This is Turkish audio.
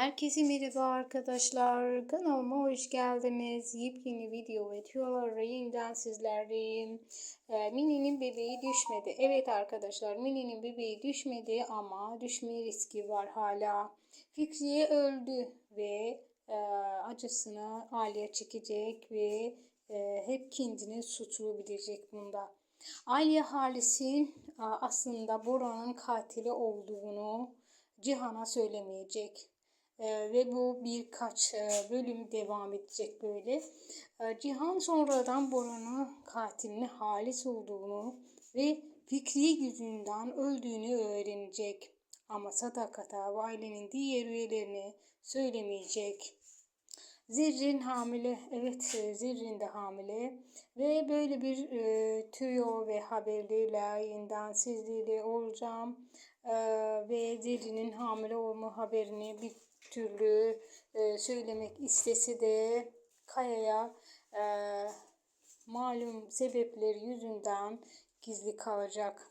Herkese merhaba arkadaşlar. Kanalıma hoş geldiniz. Yepyeni video ve tüyolarla yeniden sizlerleyim. Ee, Mini'nin bebeği düşmedi. Evet arkadaşlar Mini'nin bebeği düşmedi ama düşme riski var hala. Fikriye öldü ve e, acısını Aliye çekecek ve e, hep kendini suçlu bilecek bunda. Aliye Halis'in e, aslında Bora'nın katili olduğunu Cihan'a söylemeyecek. Ee, ve bu birkaç e, bölüm devam edecek böyle. Ee, Cihan sonradan Bora'nın katilini Halis olduğunu ve Fikri yüzünden öldüğünü öğrenecek. Ama Sadakat'a ve ailenin diğer üyelerini söylemeyecek. Zerrin hamile, evet e, Zerrin de hamile ve böyle bir e, tüyo ve haberlerle yeniden sizlerle olacağım e, ve Zerrin'in hamile olma haberini bir türlü e, söylemek istese de Kaya'ya e, malum sebepleri yüzünden gizli kalacak.